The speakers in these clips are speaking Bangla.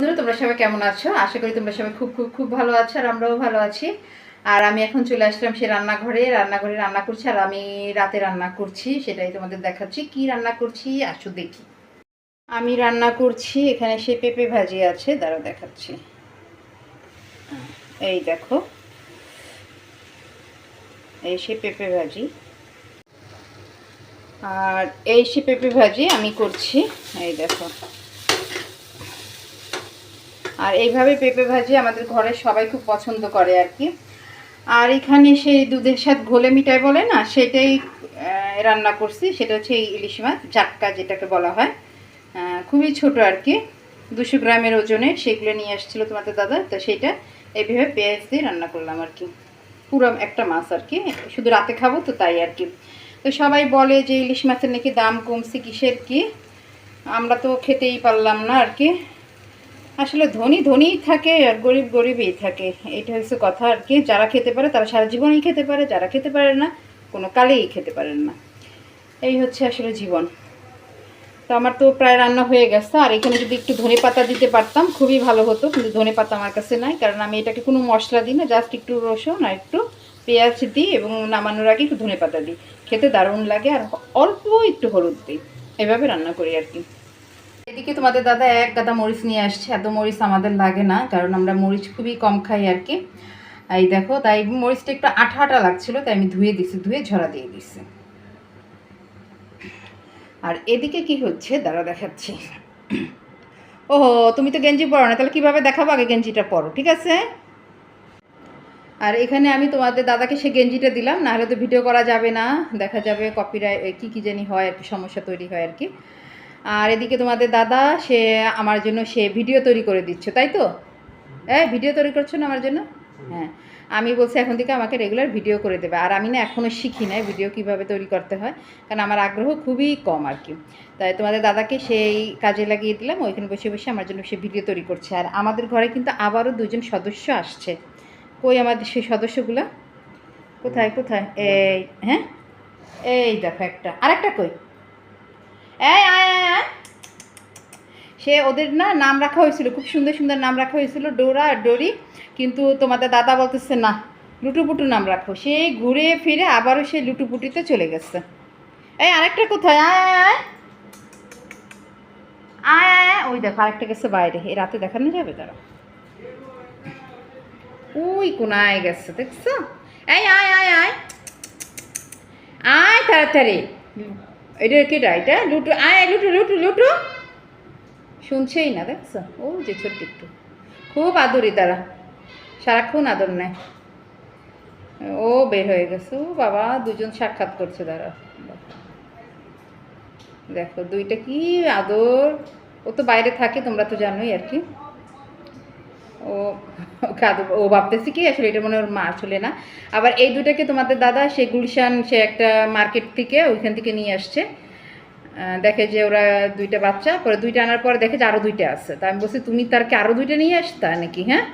বন্ধুরা, তোমরা সবাই কেমন আছো? আশা করি তোমরা সবাই খুব খুব খুব ভালো আছো আর আমরাও ভালো আছি। আর আমি এখন চলে আসলাম সে রান্নাঘরে। রান্নাঘরে রান্না করছি আর আমি রাতে রান্না করছি, সেটাই তোমাদের দেখাচ্ছি। কি রান্না করছি? আসো দেখি। আমি রান্না করছি, এখানে সে পেঁপে ভাজি আছে দাঁড়া দেখাচ্ছি। এই দেখো। এই সে পেঁপে ভাজি। আর এই সে পেঁপে ভাজি আমি করছি। এই দেখো। আর এইভাবে পেঁপে ভাজি আমাদের ঘরে সবাই খুব পছন্দ করে আর কি। আর এখানে সেই দুধের সাথে ঘোলে মিঠাই বলে না, সেটাই রান্না করছি। সেটা হচ্ছে এই ইলিশ মাছ, জাক্কা যেটাকে বলা হয়। খুবই ছোট আর কি। দুশো গ্রামের ওজনে সেগুলো নিয়ে আসছিল তোমাদের দাদা, তো সেইটা এইভাবে পেঁয়াজ দিয়ে রান্না করলাম আর কি। পুরো একটা মাছ আর কি। শুধু রাতে খাব তো তাই আর কি। তো সবাই বলে যে ইলিশ মাছের নাকি দাম কমছে কিসের কি? আমরা তো খেতেই পারলাম না আর কি। আসলে ধনী ধনীই থাকে আর গরিব গরিবই থাকে। এটা হচ্ছে কথা আর কি। যারা খেতে পারে তারা সারা জীবনই খেতে পারে, যারা খেতে পারে না কোনো কালেই খেতে পারেন না। এই হচ্ছে আসলে জীবন। তো আমার তো প্রায় রান্না হয়ে গেছে। আর এখানে যদি একটু ধনে পাতা দিতে পারতাম, খুবই ভালো হতো, কিন্তু ধনে পাতা আমার কাছে নাই, কারণ আমি এটাকে কোনো মশলা দিই না, জাস্ট একটু রসুন আর একটু পেঁয়াজ দিই এবং নামানোর আগে একটু ধনে পাতা দিই। খেতে দারুণ লাগে আর অল্প একটু হলুদ দিই। এভাবে রান্না করি আর কি। এদিকে তোমাদের দাদা এক গাদা মরিচ নিয়ে আসছে। এত মরিচ আমাদের লাগে না, কারণ আমরা মরিচ খুবই কম খাই আর কি। এই দেখো, তাই মরিচটা একটু আঠা আঠা লাগছিল, তাই আমি ধুয়ে দিছি, ধুয়ে ঝরা দিয়ে দিছি। আর এদিকে কি হচ্ছে? দাঁড়া দেখাচ্ছি। ওহো, তুমি তো গেঞ্জি পরো না, তাহলে কীভাবে দেখাবো আগে গেঞ্জিটা পরো, ঠিক আছে? আর এখানে আমি তোমাদের দাদাকে সে গেঞ্জিটা দিলাম না হলে তো ভিডিও করা যাবে না। দেখা যাবে কপিরাইট কী কী জানি হয় আর কি সমস্যা তৈরি হয় আর কি। আর এদিকে তোমাদের দাদা সে আমার জন্য সে ভিডিও তৈরি করে দিচ্ছে তাই তো? হ্যাঁ ভিডিও তৈরি করছ না আমার জন্য? হ্যাঁ আমি বলছি এখন থেকে আমাকে রেগুলার ভিডিও করে দেবে আর আমি না এখনও শিখি নাই ভিডিও কীভাবে তৈরি করতে হয় কারণ আমার আগ্রহ খুবই কম আর কি। তাই তোমাদের দাদাকে সেই কাজে লাগিয়ে দিলাম ওইখানে বসে বসে আমার জন্য সে ভিডিও তৈরি করছে আর আমাদের ঘরে কিন্তু আবারও দুজন সদস্য আসছে। কই আমাদের সেই সদস্যগুলো? কোথায় কোথায়? এই হ্যাঁ? এই দেখো একটা আরেকটা কই? সে ওদের না নাম রাখা হয়েছিল, খুব সুন্দর সুন্দর নাম রাখা হয়েছিল, ডোরা ডোরি। কিন্তু তোমাদের দাদা বলতেছে, না লুটুপুটু নাম রাখো। সে ঘুরে ফিরে আবারও সে লুটুপুটিতে চলে গেছে। এই, আরেকটা কোথায়? আয় আয় আয়। ওই দেখো, আরেকটা গেছে বাইরে। এই রাতে দেখানো যাবে? তারা ওই কোনায় গেছে, দেখছ? এই, আয় আয় আয়। আয়, তাড়াতাড়ি। এটা কেটা এটা লুটু, আয় লুটু লুটু লুটু। শুনছেই না, দেখছ? ও যে ছোট্ট একটু। খুব আদরি তারা। সারাক্ষণ আদর নেয়। ও বের হয়ে গেছে। ও বাবা, দুজন সাক্ষাৎ করছে তারা দেখো, দুইটা কি আদর। ও তো বাইরে থাকে, তোমরা তো জানোই আর কি। ও ওকে ও ভাবতেছি কি আসলে এটা মনে ওর মা আসলে না। আবার এই দুটাকে তোমাদের দাদা, সে গুলশান, সে একটা মার্কেট থেকে ওইখান থেকে নিয়ে আসছে। দেখে যে ওরা দুইটা বাচ্চা, পরে দুইটা আনার পরে দেখে যে আরও দুইটা আছে। তা আমি বলছি, তুমি তার কি আরও দুইটা নিয়ে আসতা নাকি হ্যাঁ?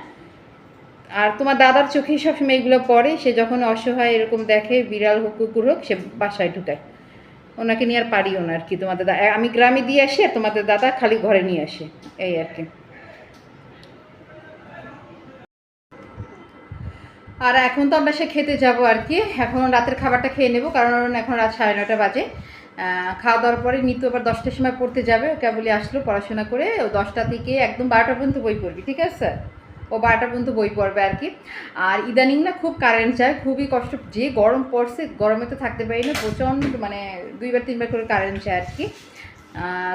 আর তোমার দাদার চোখেই সবসময় এগুলো পড়ে। সে যখন অসহায় এরকম দেখে, বিড়াল হোক, কুকুর হোক, সে বাসায় ঢুকায়। ওনাকে নিয়ে আর পারিও না আর কি তোমাদের আমি গ্রামে দিয়ে আসি আর তোমাদের দাদা খালি ঘরে নিয়ে আসে। এই আর কি। আর এখন তো আমরা সে খেতে যাব আর কি। এখন রাতের খাবারটা খেয়ে নেব, কারণ এখন রাত সাড়ে নটা বাজে। খাওয়া দাওয়ার পরে নিতু আবার দশটার সময় পড়তে যাবে ও কেবলই আসলো পড়াশোনা করে, ও দশটা থেকে একদম বারোটা পর্যন্ত বই পড়বি, ঠিক আছে? ও বারোটা পর্যন্ত বই পড়বে আর কি। আর ইদানিং না খুব কারেন্ট চায় খুবই কষ্ট, যে গরম পড়ছে, গরমে তো থাকতে পারি না, প্রচণ্ড মানে দুইবার তিনবার করে কারেন্ট চায় আর কি।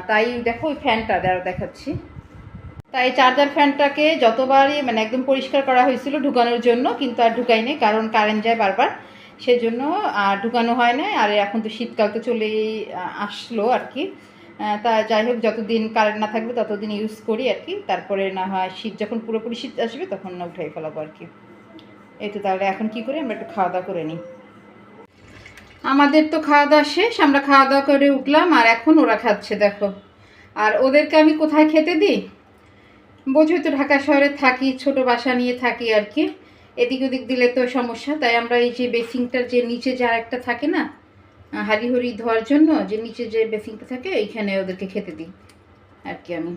তাই দেখো ওই ফ্যানটা দেখাচ্ছি। তাই চার্জার ফ্যানটাকে যতবারই মানে একদম পরিষ্কার করা হয়েছিল ঢুকানোর জন্য, কিন্তু আর ঢুকাইনি কারণ কারেন্ট যায় বারবার। সেজন্য আর ঢুকানো হয় না আর এখন তো শীতকাল তো চলেই আসলো আর কি তা যাই হোক, যতদিন কারেন্ট না থাকবে ততদিন ইউজ করি আর কি তারপরে না হয় শীত যখন পুরোপুরি শীত আসবে তখন না উঠাই ফেলাবো আর কি এই তো তাহলে এখন কি করি, আমরা একটু খাওয়া দাওয়া করে নিই। আমাদের তো খাওয়া দাওয়া শেষ, আমরা খাওয়া দাওয়া করে উঠলাম, আর এখন ওরা খাচ্ছে, দেখো। আর ওদেরকে আমি কোথায় খেতে দিই? বোঝোই তো ঢাকা শহরে থাকি, ছোট বাসা নিয়ে থাকি আর কি। এদিক ওদিক দিলে তো সমস্যা, তাই আমরা এই যে বেসিংটার যে নিচে যে আরেকটা থাকে না হাঁড়ি ধোয়ার জন্য যে নিচে যে বেসিংটা থাকে, এইখানে ওদেরকে খেতে দিই আর কি আমি।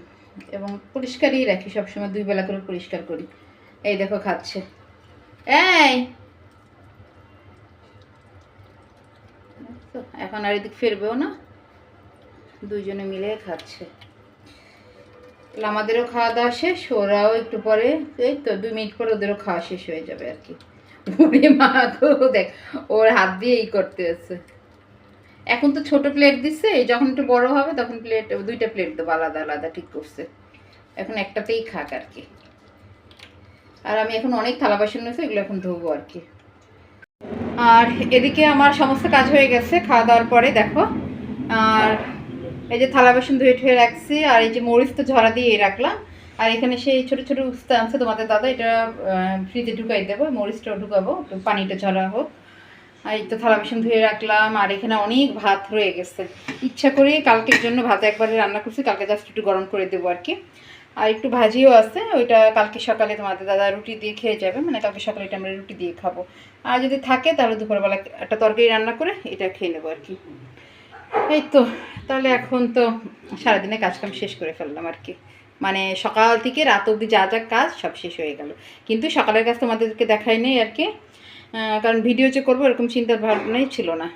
এবং পরিষ্কারই রাখি, সবসময় দুই বেলা করে পরিষ্কার করি। এই দেখো খাচ্ছে। এই! এখন আর এদিক ফিরবেও না, দুইজনে মিলে খাচ্ছে। তাহলে আমাদেরও খাওয়া দাওয়া শেষ ওরাও একটু পরে এই তো দুই মিনিট পরে ওদেরও খাওয়া শেষ হয়ে যাবে আর কি। ওরে মা গো, দেখ ওর হাত দিয়ে এই করতে আছে এখন তো ছোট প্লেট দিচ্ছে যখন একটু বড় হবে তখন প্লেট দুইটা প্লেট দেবো আলাদা আলাদা ঠিক করছে। এখন একটাতেই খাক আর কি। আর আমি এখন অনেক থালা বাসন রয়েছে এগুলো এখন ধোবো আর কি। আর এদিকে আমার সমস্ত কাজ হয়ে গেছে খাওয়া দাওয়ার পরে দেখো। আর এই যে থালা বাসন ধুয়ে ঠুয়ে রাখছি, আর এই যে মরিচ তো ঝরা দিয়ে রাখলাম। আর এখানে সেই ছোট ছোট উস্তা আনছে তোমাদের দাদা, এটা ফ্রিজে ঢুকাই দেবো, মরিচটাও ঢুকাবো পানিটা ঝরা হোক। আর এই তো থালা বাসন ধুয়ে রাখলাম, আর এখানে অনেক ভাত রয়ে গেছে। ইচ্ছা করে কালকের জন্য ভাত একবারে রান্না করছি, কালকে জাস্ট একটু গরম করে দেবো আর কি। আর একটু ভাজিও আছে, ওইটা কালকে সকালে তোমাদের দাদা রুটি দিয়ে খেয়ে যাবে মানে কালকে সকালে এটা আমরা রুটি দিয়ে খাব। আর যদি থাকে তাহলে দুপুরবেলা একটা তরকারি রান্না করে এটা খেয়ে নেব আর কি। এই তো, তাহলে এখন তো সারাদিনে কাজকাম শেষ করে ফেললাম আর কি। মানে সকাল থেকে রাত অবধি যা যা কাজ সব শেষ হয়ে গেল। কিন্তু সকালের কাজ তোমাদেরকে দেখাই নেই আর কি। কারণ ভিডিও যে করব এরকম চিন্তার ভাবনাই ছিল না।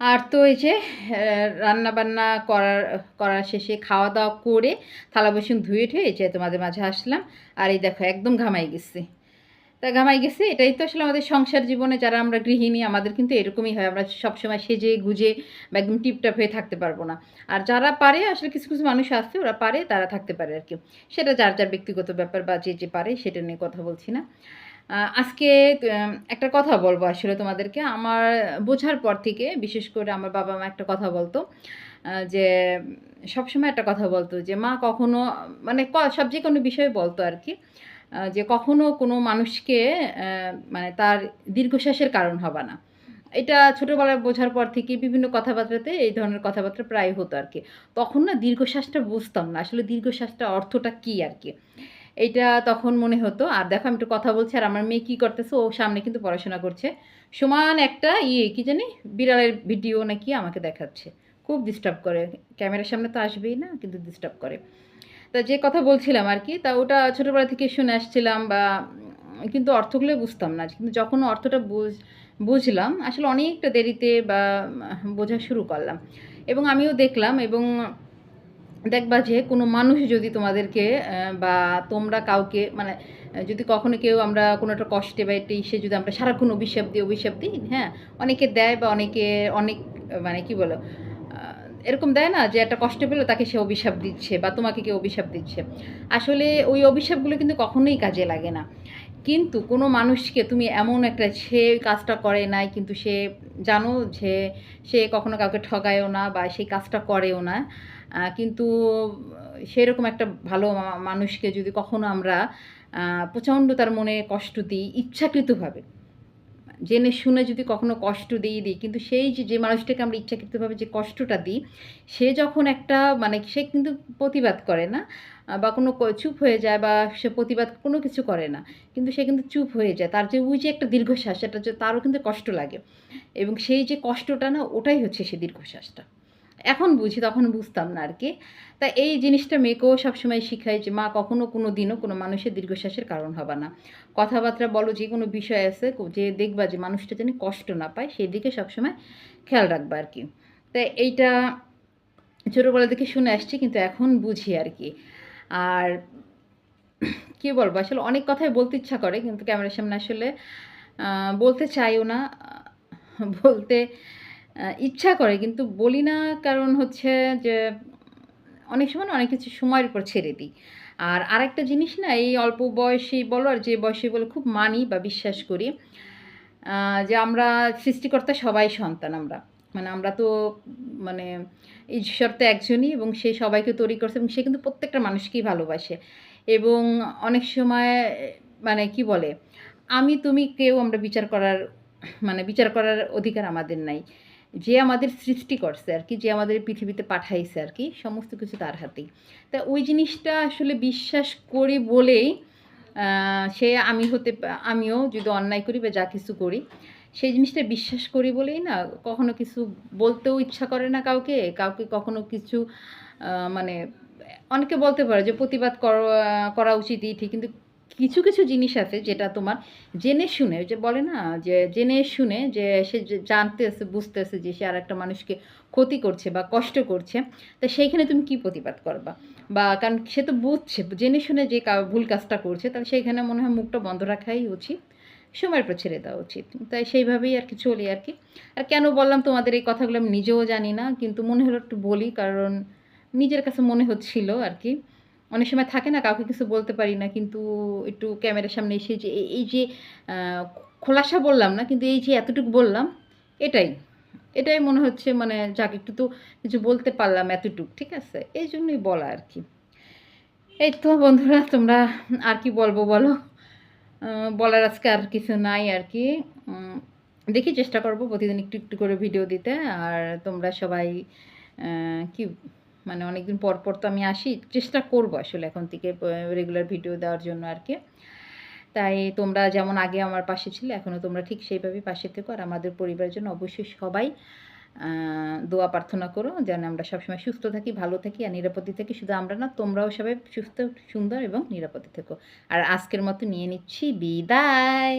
আর তো এই যে রান্না বান্না করার করার শেষে খাওয়া দাওয়া করে থালা বাসন ধুয়ে ঠুয়ে এই যে তোমাদের মাঝে আসলাম। আর এই দেখো, একদম ঘামাই গেছি। তা ঘামাই গেছে। এটাই তো আসলে আমাদের সংসার জীবনে যারা আমরা গৃহিণী, আমাদের কিন্তু এরকমই হয়। আমরা সবসময় সেজে গুজে বা একদম টিপটাপ হয়ে থাকতে পারব না। আর যারা পারে, আসলে কিছু কিছু মানুষ আছে, ওরা পারে, তারা থাকতে পারে আর কি। সেটা যার যার ব্যক্তিগত ব্যাপার বা যে যে পারে, সেটা নিয়ে কথা বলছি না। আজকে একটা কথা বলব আসলে তোমাদেরকে। আমার বোঝার পর থেকে, বিশেষ করে আমার বাবা মা একটা কথা বলতো যে সবসময় একটা কথা বলতো, যে মা কখনো মানে সব যে কোনো বিষয়ে বলতো আর কি। যে কখনো কোনো মানুষকে মানে তার দীর্ঘশ্বাসের কারণ হবে না। এটা ছোটোবেলায় বোঝার পর থেকে বিভিন্ন কথাবার্তাতে এই ধরনের কথাবার্তা প্রায় হতো আর কি তখন না দীর্ঘশ্বাসটা বুঝতাম না। আসলে দীর্ঘশ্বাসটা অর্থটা কী আর কি এটা তখন মনে হতো। আর দেখো, আমি একটু কথা বলছি, আর আমার মেয়ে কী করতেছে? ও সামনে কিন্তু পড়াশোনা করছে। সমান একটা ইয়ে কি জানি? বিড়ালের ভিডিও নাকি আমাকে দেখাচ্ছে। খুব ডিস্টার্ব করে। ক্যামেরার সামনে তো আসবেই না, কিন্তু ডিস্টার্ব করে। তা যে কথা বলছিলাম আর কি, তা ওটা ছোটোবেলা থেকে শুনে আসছিলাম বা কিন্তু অর্থগুলো বুঝতাম না। কিন্তু যখন অর্থটা বুঝ, বুঝলাম, আসলে অনেকটা দেরিতে বা বোঝা শুরু করলাম। এবং আমিও দেখলাম এবং দেখবা যে কোনো মানুষ যদি তোমাদেরকে বা তোমরা কাউকে মানে যদি কখনো কেউ আমরা কোনো একটা কষ্টে বা একটা ইসে যদি আমরা সারাক্ষণ অভিশাপ দিই অভিশাপ দিই হ্যাঁ অনেকে দেয় বা অনেকে, অনেক মানে কি বলো এরকম দেয় না যে একটা কষ্ট পেলে, তাকে সে অভিশাপ দিচ্ছে বা তোমাকে কেউ অভিশাপ দিচ্ছে। আসলে ওই অভিশাপগুলো কিন্তু কখনোই কাজে লাগে না। কিন্তু কোনো মানুষকে তুমি এমন একটা, সে কাজটা করে নাই, কিন্তু সে জানো যে সে কখনো কাউকে ঠগায়ও না বা সেই কাজটা করেও না। কিন্তু সেরকম একটা ভালো মানুষকে যদি কখনো আমরা প্রচণ্ড তার মনে কষ্ট দিই ইচ্ছাকৃতভাবে জেনে শুনে যদি কখনো কষ্ট দিয়ে দিই, কিন্তু সেই যে মানুষটাকে আমরা ইচ্ছাকৃতভাবে যে কষ্টটা দিই, সে যখন একটা মানে সে কিন্তু প্রতিবাদ করে না বা কোনো চুপ হয়ে যায় বা সে প্রতিবাদ কোনো কিছু করে না, কিন্তু সে কিন্তু চুপ হয়ে যায়। তার যে ওই যে একটা দীর্ঘশ্বাস, সেটা যে তারও কিন্তু কষ্ট লাগে। এবং সেই যে কষ্টটা না, ওটাই হচ্ছে সে দীর্ঘশ্বাসটা। এখন বুঝি, তখন বুঝতাম না আর কি তা এই জিনিসটা মেয়েকেও সবসময় শিখাই যে, মা, কখনো কোনো দিনও কোনো মানুষের দীর্ঘশ্বাসের কারণ হবে না। কথাবার্তা বলো, যে কোনো বিষয় আছে যে দেখবা যে মানুষটা যেন কষ্ট না পায় সেই দিকে সবসময় খেয়াল রাখবা আর কি তা এইটা ছোটোবেলা থেকে শুনে আসছি, কিন্তু এখন বুঝি আর কি আর কি বলব, আসলে অনেক কথাই বলতে ইচ্ছা করে, কিন্তু ক্যামেরার সামনে আসলে বলতে চাইও না। বলতে ইচ্ছা করে, কিন্তু বলি না কারণ হচ্ছে যে অনেক সময় অনেক কিছু সময়ের উপর ছেড়ে দিই। আর আরেকটা জিনিস না, এই অল্প বয়সী বলো আর যে বয়সী বলো খুব মানি বা বিশ্বাস করি যে আমরা সৃষ্টিকর্তা সবাই সন্তান আমরা। মানে আমরা তো মানে ঈশ্বর তো একজনই এবং সে সবাইকে তৈরি করছে এবং সে কিন্তু প্রত্যেকটা মানুষকেই ভালোবাসে। এবং অনেক সময় মানে কি বলে, আমি তুমি কেউ আমরা বিচার করার মানে বিচার করার অধিকার আমাদের নাই। যে আমাদের সৃষ্টি করছে আর কি, যে আমাদের পৃথিবীতে পাঠাইছে আর কি, সমস্ত কিছু তার হাতেই। তা ওই জিনিসটা আসলে বিশ্বাস করি বলেই সে আমি হতে আমিও যদি অন্যায় করি বা যা কিছু করি, সেই জিনিসটা বিশ্বাস করি বলেই না, কখনো কিছু বলতেও ইচ্ছা করে না কাউকে কাউকে কখনো কিছু মানে অনেকে বলতে পারে যে প্রতিবাদ করা উচিতই ঠিক, কিন্তু কিছু কিছু জিনিস আছে যেটা তোমার জেনে শুনে যে বলে না, যে জেনে শুনে যে সে জানতেছে, বুঝতেছে যে সে আর একটা মানুষকে ক্ষতি করছে বা কষ্ট করছে, তা সেইখানে তুমি কি প্রতিবাদ করবা? বা কারণ সে তো বুঝছে, জেনে শুনে যে ভুল কাজটা করছে, তাহলে সেইখানে মনে হয় মুখটা বন্ধ রাখাই উচিত সময়ের পর ছেড়ে দেওয়া উচিত। তাই সেইভাবেই আর কি চলি আর কি। আর কেন বললাম তোমাদের এই কথাগুলো আমি নিজেও জানি না, কিন্তু মনে হলো একটু বলি, কারণ নিজের কাছে মনে হচ্ছিল আর কি। অনেক সময় থাকে না, কাউকে কিছু বলতে পারি না, কিন্তু একটু ক্যামেরার সামনে এসে যে, এই- যে খোলাসা বললাম না, কিন্তু এই যে এতটুকু বললাম, এটাই। এটাই মনে হচ্ছে মানে যাক, একটু তো কিছু বলতে পারলাম এতটুক, ঠিক আছে? এই জন্যই বলা আর কি। এই তো বন্ধুরা, তোমরা আর কি বলব বলো? বলার আজকে আর কিছু নাই আর কি। দেখি চেষ্টা করব প্রতিদিন একটু একটু করে ভিডিও দিতে, আর তোমরা সবাই কি মানে অনেকদিন পর পর তো আমি আসি, চেষ্টা করব আসলে এখন থেকে রেগুলার ভিডিও দেওয়ার জন্য আর কি। তাই তোমরা যেমন আগে আমার পাশে ছিলে এখনও তোমরা ঠিক সেইভাবেই পাশে থেকো। আর আমাদের পরিবারের জন্য অবশ্যই সবাই দোয়া প্রার্থনা করো যেন আমরা সবসময় সুস্থ থাকি, ভালো থাকি আর নিরাপদে থাকি। শুধু আমরা না, তোমরাও সবাই সুস্থ, সুন্দর এবং নিরাপদে থেকো। আর আজকের মতো নিয়ে নিচ্ছি, বিদায়!